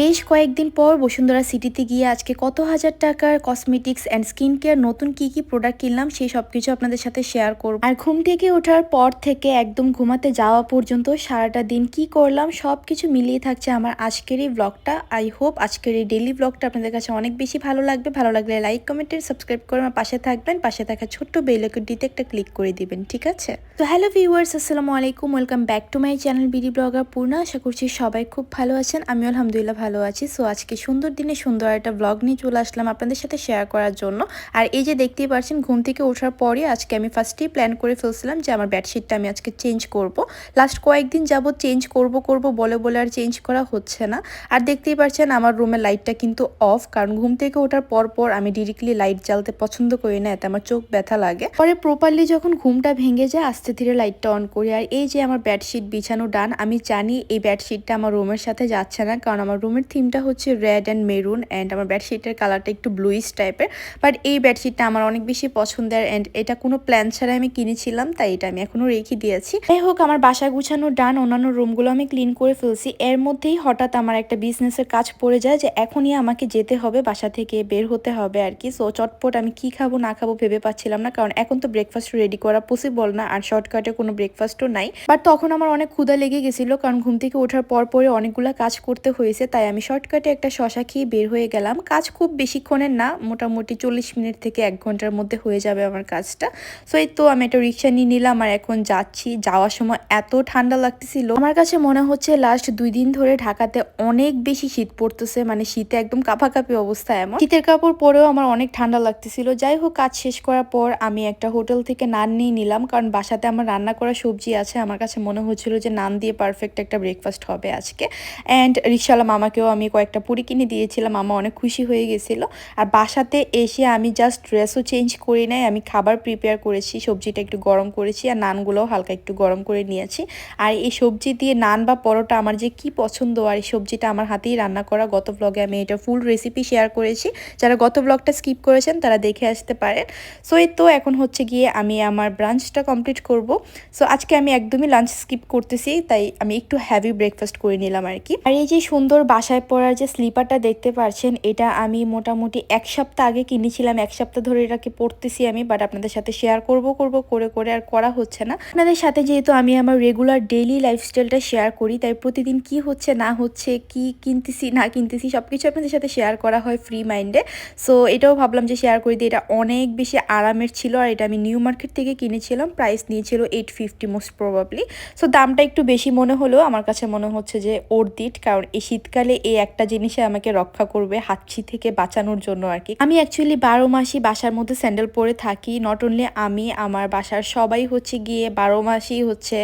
বেশ কয়েকদিন পর বসুন্ধরা সিটিতে গিয়ে আজকে কত হাজার টাকার কসমেটিক্স অ্যান্ড স্কিন কেয়ার নতুন কি কি প্রোডাক্ট কিনলাম, সেই সব কিছু আপনাদের সাথে শেয়ার করব। আর ঘুম থেকে ওঠার পর থেকে একদম ঘুমাতে যাওয়া পর্যন্ত সারাটা দিন কি করলাম সব কিছু মিলিয়ে থাকছে আমার আজকের এই ব্লগটা আই হোপ আজকের এই ডেলি ব্লগটা আপনাদের কাছে অনেক বেশি ভালো লাগবে। ভালো লাগলে লাইক কমেন্টে সাবস্ক্রাইব করে আমার পাশে থাকবেন। পাশে থাকা ছোট্ট বেলকুটিতে একটা ক্লিক করে দিবেন, ঠিক আছে? তো হ্যালো ভিউয়ার্স আসসালামু আলাইকুম। Welcome back to my channel BD blogger Purna আশা করছি সবাই খুব ভালো আছেন। আমি আলহামদুলিল্লাহ ভালো আছি। সো আজকে সুন্দর দিনে সুন্দর একটা ব্লগ নিয়ে চলে আসলাম আপনাদের সাথে শেয়ার করার জন্য। আর এই যে দেখতেই পাচ্ছেন, ঘুম থেকে ওঠার পরে আজকে আমি ফার্স্টেই প্ল্যান করে ফেলছিলাম যে আমার বেডশিটটা আমি আজকে চেঞ্জ করব। লাস্ট কয়েকদিন যাবত চেঞ্জ করব করব, বলে বলে আর চেঞ্জ করা হচ্ছে না। আর দেখতেই পাচ্ছেন, আমার রুমের লাইটটা কিন্তু অফ কারণ ঘুম থেকে ওঠার পর পর আমি ডিরেক্টলি লাইট জ্বালতে পছন্দ করি না, এতে আমার চোখ ব্যথা লাগে। পরে প্রপারলি যখন ঘুমটা ভেঙে যায়, আস্তে ধীরে লাইটটা অন করি। আর এই যে আমার বেডশিট বিছানো ডান আমি জানি এই বেডশিটটা আমার রুমের সাথে যাচ্ছে না, কারণ আমার রুমের থিমটা হচ্ছে রেড অ্যান্ড মেরুন অ্যান্ড আমার বেডশিটের কালারটা একটু ব্লুইশ টাইপের বাট এই বেডশিটটা আমার অনেক বেশি পছন্দের অ্যান্ড এটা কোনো প্ল্যান ছাড়া আমি কিনেছিলাম, তাই এটা আমি এখনও রেখে দিয়েছি। যাই হোক, আমার বাসা গুছানো ডান অন্যান্য রুমগুলো আমি ক্লিন করে ফেলছি। এর মধ্যেই হঠাৎ আমার একটা বিজনেসের কাজ পড়ে যায় যে এখনই আমাকে যেতে হবে, বাসা থেকে বের হতে হবে আর কি। সো চটপট আমি কি খাব, না খাব ভেবে পাচ্ছিলাম না, কারণ এখন তো ব্রেকফাস্ট রেডি করা পসিবল না, আর শর্টকাটে কোনো ব্রেকফাস্টও নাই। বাট তখন আমার অনেক ক্ষুধা লেগে গেছিল, কারণ ঘুম থেকে ওঠার পর পরে অনেকগুলো কাজ করতে হয়েছে, তাই আমি শর্টকাটে একটা শশা খেয়ে বের হয়ে গেলাম। কাজ খুব বেশিক্ষণের না, মোটামুটি চল্লিশ মিনিট থেকে এক ঘণ্টার মধ্যে হয়ে যাবে আমার কাজটা। সো এই তো আমি একটা রিক্সা নিয়ে নিলাম আর এখন যাচ্ছি। যাওয়ার সময় এত ঠান্ডা লাগতেছিল। আমার কাছে মনে হচ্ছে লাস্ট দুই দিন ধরে ঢাকাতে অনেক বেশি শীত পড়তেছে। মানে শীতে একদম কাঁপাকাঁপি অবস্থা এমন। শীতের কাপড় পরেও আমার অনেক ঠান্ডা লাগতেছিল। যাই হোক, কাজ শেষ করার পর আমি একটা হোটেল থেকে নান নিয়ে নিলাম। কারণ বাসাতে আমার রান্না করা সবজি আছে। আমার কাছে মনে হচ্ছিল যে নান দিয়ে পারফেক্ট একটা ব্রেকফাস্ট হবে আজকে। অ্যান্ড রিক্সাওয়ালা মামাকেও আমি কয়েকটা পুরি কিনে দিয়েছিলাম, মামা অনেক খুশি হয়ে গেছিল। আর বাসাতে এসে আমি জাস্ট ড্রেসও চেঞ্জ করি নাই, আমি খাবার প্রিপেয়ার করেছি, সবজিটা একটু গরম করেছি আর নানগুলোও হালকা একটু গরম করে নিয়েছি। আর এই সবজি দিয়ে নান বা পরোটা আমার যে কি পছন্দ আর এই সবজিটা আমার হাতেই রান্না করা, গত ব্লগে আমি এটা ফুল রেসিপি শেয়ার করেছি। যারা গত ব্লগটা স্কিপ করেছেন তারা দেখে আসতে পারেন। সো এই তো এখন হচ্ছে গিয়ে আমি আমার ব্রাঞ্চটা কমপ্লিট করব। সো আজকে আমি একদমই লাঞ্চ স্কিপ করতেছি, তাই আমি একটু হ্যাভি ব্রেকফাস্ট করে নিলাম আর কি। আর এই যে সুন্দর বাসায় পরার যে স্লিপারটা দেখতে পাচ্ছেন এটা আমি মোটামুটি এক সপ্তাহ আগে কিনেছিলাম। এক সপ্তাহ ধরে এটাকে পড়তেছি আমি বাট আপনাদের সাথে শেয়ার করব করব, করে করে আর করা হচ্ছে না। আপনাদের সাথে যেহেতু আমি আমার রেগুলার ডেইলি লাইফস্টাইলটা শেয়ার করি, তাই প্রতিদিন কি হচ্ছে, না হচ্ছে, কি কিনতেছি, না কিনতেছি সব কিছু আপনাদের সাথে শেয়ার করা হয় ফ্রি মাইন্ডে সো এটাও ভাবলাম যে শেয়ার করে দিই। এটা অনেক বেশি আরামের ছিল, আর এটা আমি নিউ মার্কেট থেকে কিনেছিলাম। প্রাইস নিয়েছিল eight fifty most probably so দামটা একটু বেশি মনে হলেও, আমার কাছে মনে হচ্ছে যে ওর দিট কারণ এই শীতকালে এই একটা জিনিসে আমাকে রক্ষা করবে হাতছি থেকে বাঁচানোর জন্য আর কি। আমি অ্যাকচুয়ালি বারো মাসই বাসার মধ্যে স্যান্ডেল পরে থাকি। নট অনলি আমি, আমার বাসার সবাই হচ্ছে গিয়ে বারো মাসই হচ্ছে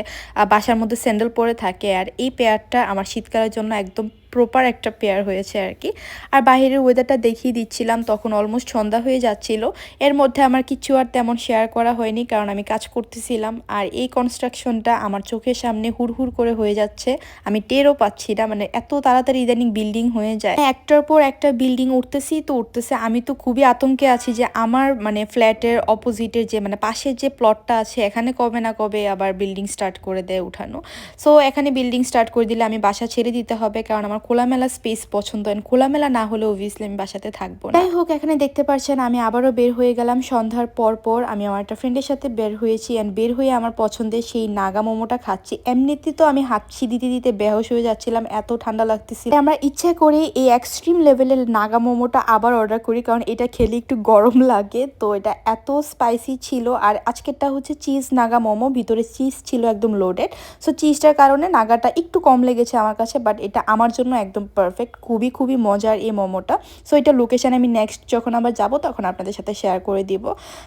বাসার মধ্যে স্যান্ডেল পরে থাকে। আর এই পেয়ারটা আমার শীতকালের জন্য একদম প্রপার একটা পেয়ার হয়েছে আর কি। আর বাহিরের ওয়েদারটা দেখিয়ে দিচ্ছিলাম, তখন অলমোস্ট সন্ধ্যা হয়ে যাচ্ছিল। এর মধ্যে আমার কিছু আর তেমন শেয়ার করা হয়নি, কারণ আমি কাজ করতেছিলাম। আর এই কনস্ট্রাকশনটা আমার চোখের সামনে হুড়হুড় করে হয়ে যাচ্ছে। আমি টেরও পাচ্ছি না মানে এত তাড়াতাড়ি ইদানিং বিল্ডিং হয়ে যায়। একটার পর একটা বিল্ডিং উঠতেছি তো উঠতেছে। আমি তো খুবই আতঙ্কে আছি যে আমার মানে ফ্ল্যাটের অপোজিটের যে মানে পাশের যে প্লটটা আছে, এখানে কবে না কবে আবার বিল্ডিং স্টার্ট করে দেয় উঠানো। সো এখানে বিল্ডিং স্টার্ট করে দিলে আমি বাসা ছেড়ে দিতে হবে, কারণ আমার খোলামেলা স্পেস পছন্দ হয় খোলামেলা না হলে অবভিয়াসলি আমি বাসাতে থাকব যাই হোক এখানে দেখতে পাচ্ছেন আমি আবারও বের হয়ে গেলাম। সন্ধ্যার পর পর আমি আমার একটা ফ্রেন্ডের সাথে বের হয়েছি অ্যান্ড বের হয়ে আমার পছন্দের সেই নাগা মোমোটা খাচ্ছি। এমনিতে তো আমি হাঁচি দিতে দিতে বেহস হয়ে যাচ্ছিলাম, এত ঠান্ডা লাগতেছিল। আমরা ইচ্ছা করে এই এক্সট্রিম লেভেলের নাগা মোমোটা আবার অর্ডার করি, কারণ এটা খেলে একটু গরম লাগে। তো এটা এত স্পাইসি ছিল আর আজকেরটা হচ্ছে চিজ নাগা মোমো, ভিতরে চিজ ছিল একদম লোডেড সো চিজটার কারণে নাগাটা একটু কম লেগেছে আমার কাছে বাট এটা আমার জন্য একদম পারফেক্ট খুবই খুবই মজার এই মোমোটা। সো এটা লোকেশান আমি নেক্সট যখন আবার যাব, তখন আপনাদের সাথে শেয়ার করে দিব।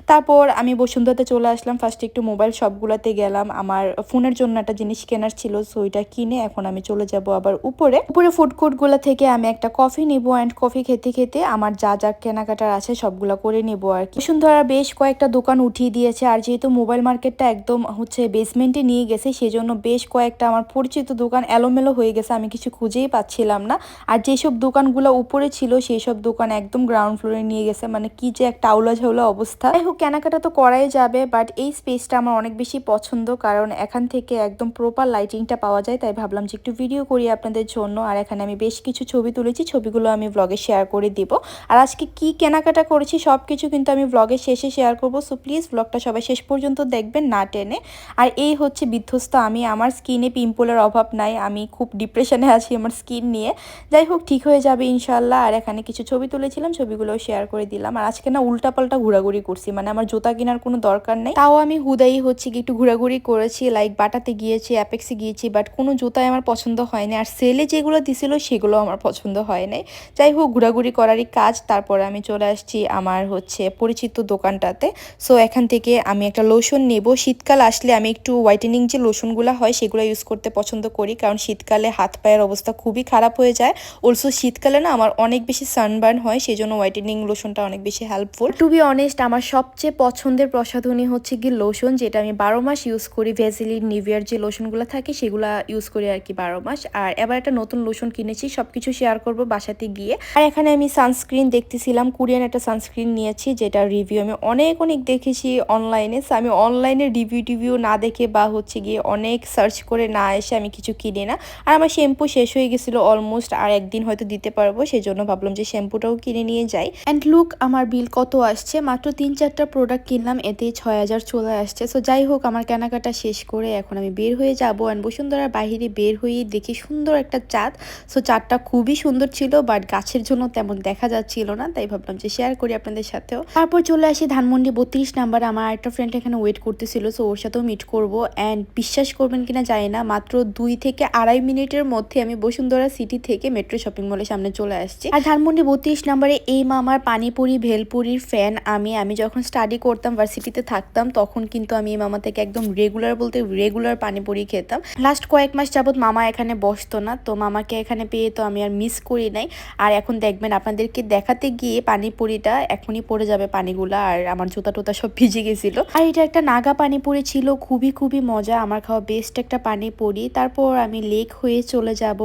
তারপর আমি বসুন্ধরাতে চলে আসলাম। ফার্স্টে একটু মোবাইল শপগুলোতে গেলাম। আমার ফোনের জন্য একটা জিনিস কেনার ছিল সো ওইটা কিনে এখন আমি চলে যাব আবার উপরে। উপরে ফুড কোর্টগুলো থেকে আমি একটা কফি নিব অ্যান্ড কফি খেতে খেতে আমার যা যা কেনাকাটার আছে সবগুলো করে নেব আর কি। বসুন্ধরা বেশ কয়েকটা দোকান উঠিয়ে দিয়েছে আর যেহেতু মোবাইল মার্কেটটা একদম হচ্ছে বেসমেন্টে নিয়ে গেছে, সেজন্য বেশ কয়েকটা আমার পরিচিত দোকান এলোমেলো হয়ে গেছে, আমি কিছু খুঁজেই পাচ্ছি পাচ্ছিলাম না। আর যেসব দোকানগুলো উপরে ছিল সেই সব দোকান একদম গ্রাউন্ড ফ্লোরে নিয়ে গেছে। মানে কি যে একটা আউলা ঝাউলা অবস্থা। যাই হোক, কেনাকাটা তো করাই যাবে বাট এই স্পেসটা আমার অনেক বেশি পছন্দ, কারণ এখান থেকে একদম প্রপার লাইটিংটা পাওয়া যায়। তাই ভাবলাম যে একটু ভিডিও করি আপনাদের জন্য। আর এখানে আমি বেশ কিছু ছবি তুলেছি, ছবিগুলো আমি ব্লগে শেয়ার করে দিব। আর আজকে কি কেনাকাটা করেছি সব কিছু কিন্তু আমি ব্লগের শেষে শেয়ার করব। সো প্লিজ ব্লগটা সবাই শেষ পর্যন্ত দেখবেন, না টেনে। আর এই হচ্ছে বিধ্বস্ত আমি। আমার স্কিনে পিম্পলের অভাব নাই। আমি খুব ডিপ্রেশনে আছি, আমার স্কিন নিয়ে। যাই হোক, ঠিক হয়ে যাবে ইনশাল্লাহ আর এখানে কিছু ছবি তুলেছিলাম ছবিগুলো শেয়ার করে দিলাম। আর আজকে না উল্টাপাল্টা ঘোরাঘুরি করছি মানে আমার জুতা কেনার কোনো দরকার নেই। তাও আমি হুদাই হচ্ছে কি, একটু ঘোরাঘুরি করেছি লাইক বাটাতে গিয়েছি অ্যাপেক্সে গিয়েছি বাট কোনো জুতাই আমার পছন্দ হয়নি। আর সেলে যেগুলো দিছিল, সেগুলো আমার পছন্দ হয় নাই। যাই হোক, ঘোরাঘুরি করারই কাজ। তারপরে আমি চলে আসছি আমার হচ্ছে পরিচিত দোকানটাতে। সো এখান থেকে আমি একটা লোশন নেব। শীতকাল আসলে আমি একটু হোয়াইটেনিং যে লোশনগুলো হয়, সেগুলো ইউজ করতে পছন্দ করি। কারণ শীতকালে হাত পায়ের অবস্থা খুবই খারাপ। হয়ে যায়। অলসো শীতকালে না আমার অনেক বেশি সানবার্ন হয় সেই জন্য হোয়াইটেনিং লোশনটা অনেক বেশি হেল্পফুল টু বি অনেস্ট আমার সবচেয়ে পছন্দের প্রসাধনী হচ্ছে কি লোশন যেটা আমি বারো মাস ইউজ করি। ভেজিলিন নিভিয়ার যে লোশনগুলো থাকে সেগুলো ইউজ করি আর কি বারো মাস। আর এবার একটা নতুন লোশন কিনেছি সব কিছু শেয়ার করব বাসাতে গিয়ে। আর এখানে আমি সানস্ক্রিন দেখতেছিলাম কোরিয়ান একটা সানস্ক্রিন নিয়েছি যেটা রিভিউ আমি অনেক অনেক দেখেছি অনলাইনে আমি অনলাইনে রিভিউ টিভিউ না দেখে বা হচ্ছে গিয়ে অনেক সার্চ করে না এসে আমি কিছু কিনি না। আর আমার শ্যাম্পু শেষ হয়ে গেছিল অলমোস্ট আর একদিন হয়তো দিতে পারব সেই জন্য ভাবলাম যে শ্যাম্পুটাও কিনে নিয়ে যাই। অ্যান্ড লুক আমার বিল কত আসছে? মাত্র তিন চারটা প্রোডাক্ট কিনলাম এতে ছয় হাজার চলে আসছে। সো যাই হোক, আমার কেনাকাটা শেষ করে এখন আমি বের হয়ে যাব। অ্যান্ড বসুন্ধরার বাহিরে বের হয়ে দেখি সুন্দর একটা চাঁদ। সো চাঁদটা খুবই সুন্দর ছিল বাট গাছের জন্য তেমন দেখা যাচ্ছিল না, তাই ভাবলাম যে শেয়ার করি আপনাদের সাথেও। তারপর চলে আসি ধানমন্ডি বত্রিশ নাম্বার। আমার একটা ফ্রেন্ড এখানে ওয়েট করতেছিল সো ওর সাথেও মিট করব। অ্যান্ড বিশ্বাস করবেন কিনা যায় না, মাত্র দুই থেকে আড়াই মিনিটের মধ্যে আমি বসুন্ধরা সিটি থেকে মেট্রো শপিং মলের সামনে চলে আসছি। আর ধানমন্ডি বত্রিশ নম্বরে এই মামার পানিপুরি, ভেলপুরির ফ্যান আমি। আমি যখন স্টাডি করতাম ভার্সিটিতে থাকতাম, তখন কিন্তু আমি এই মামা থেকে একদম রেগুলার বলতে রেগুলার পানিপুরি খেতাম। লাস্ট কয়েক মাস যাবত মামা এখানে বসতো না, তো মামাকে এখানে পেয়ে তো আমি আর মিস করি নাই। আর এখন দেখবেন, আপনাদেরকে দেখাতে গিয়ে পানিপুরিটা এখনই পড়ে যাবে পানিগুলা, আর আমার জুতা টোতা সব ভিজে গেছিল। আর এটা একটা নাগা পানিপুরি ছিল, খুবই খুবই মজা। আমার খাওয়া বেস্ট একটা পানিপুরি। তারপর আমি লেক হয়ে চলে যাব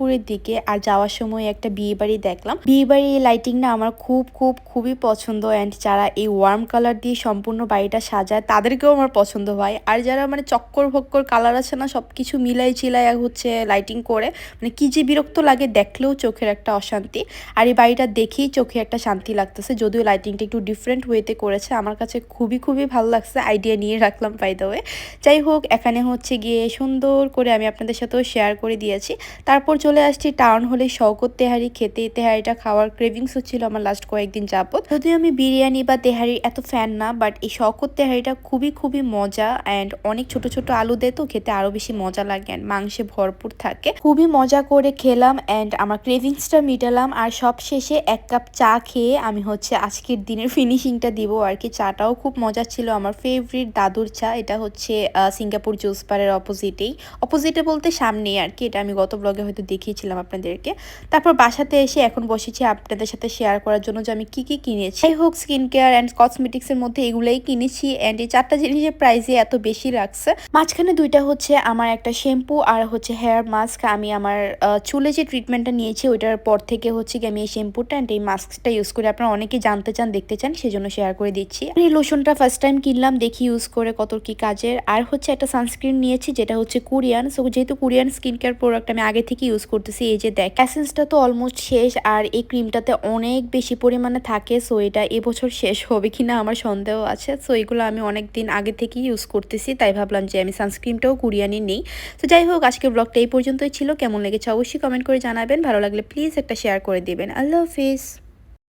মোহাম্মদপুরের দিকে আর যাওয়ার সময় একটা বিয়ে বাড়ি দেখলাম। বিয়ে বাড়ির লাইটিং না আমার খুব খুব, খুবই পছন্দ অ্যান্ড যারা এই ওয়ার্ম কালার দিয়ে সম্পূর্ণ বাড়িটা সাজায় তাদেরকেও আমার পছন্দ হয়। আর যারা মানে চক্কর ভক্কর কালার আছে না সব কিছু মিলাই চিলাই হচ্ছে লাইটিং করে মানে কি যে বিরক্ত লাগে দেখলেও চোখের একটা অশান্তি। আর এই বাড়িটা দেখেই চোখে একটা শান্তি লাগতেছে, যদিও লাইটিংটা একটু ডিফারেন্ট ওয়েতে করেছে, আমার কাছে খুবই খুবই ভালো লাগছে আইডিয়া নিয়ে রাখলাম পাই ওয়ে যাই হোক, এখানে হচ্ছে গিয়ে সুন্দর করে আমি আপনাদের সাথেও শেয়ার করে দিয়েছি। তারপর চলে আসছি, টাউন হলে শওকত তেহারি, খেতে তেহারিটা খাওয়ার ক্রেভিংস হচ্ছিল আমার লাস্ট কয়েকদিন যাবত যদিও আমি বিরিয়ানি বা তেহারি এত ফ্যান না বাট এই শওকত তেহারিটা খুবই খুবই মজা অ্যান্ড অনেক ছোট ছোট আলু দেয় তো, খেতে আরও বেশি মজা লাগে অ্যান্ড মাংসে ভরপুর থাকে। খুবই মজা করে খেলাম অ্যান্ড আমার ক্রেভিংসটা মিটালাম আর সব শেষে এক কাপ চা খেয়ে আমি হচ্ছে আজকের দিনের ফিনিশিংটা দিব আর কি। চাটাও খুব মজা ছিল, আমার ফেভারিট দাদুর চা, এটা হচ্ছে সিঙ্গাপুর জুস পারের অপোজিটেই অপোজিটে বলতে সামনেই আর কি, এটা আমি গত ব্লগে হয়তো দেখিয়েছিলাম আপনাদেরকে। তারপর বাসাতে এসে এখন বসেছি আপনাদের সাথে শেয়ার করার জন্য যে আমি কি কি কিনেছি। যাই হোক স্কিন কেয়ার অ্যান্ড কসমেটিক্সের মধ্যে এগুলাই কিনেছি অ্যান্ড এই চারটা জিনিসের প্রাইসে এত বেশি রাখছে মাঝখানে দুইটা হচ্ছে আমার একটা শ্যাম্পু আর হচ্ছে হেয়ার মাস্ক আমি আমার চুলে যে ট্রিটমেন্টটা নিয়েছি ওইটার পর থেকে হচ্ছে কি আমি এই শ্যাম্পুটা অ্যান্ড এই মাস্কটা ইউজ করে আপনারা অনেকে জানতে চান, দেখতে চান, সেজন্য শেয়ার করে দিচ্ছি। এই লোশনটা ফার্স্ট টাইম কিনলাম, দেখি ইউজ করে কত কি কাজের। আর হচ্ছে একটা সানস্ক্রিন নিয়েছি, যেটা হচ্ছে কোরিয়ান সো যেহেতু কোরিয়ান স্কিন কেয়ার প্রোডাক্ট আমি আগে থেকে ইউজ করতেছি, এই যে দেখ অ্যাসেন্সটা তো অলমোস্ট শেষ আর এই ক্রিমটাতে অনেক বেশি পরিমাণে থাকে সো এটা এবছর শেষ হবে কি না আমার সন্দেহ আছে। সো এগুলো আমি অনেক দিন আগে থেকেই ইউজ করতেছি, তাই ভাবলাম যে আমি সানস্ক্রিনটাও কোরিয়ানই নেই। তো যাই হোক আজকে ব্লগটা এই পর্যন্তই ছিল। কেমন লেগেছে অবশ্যই কমেন্ট করে জানাবেন, ভালো লাগলে প্লিজ একটা শেয়ার করে দেবেন। আল্লাহ হাফিজ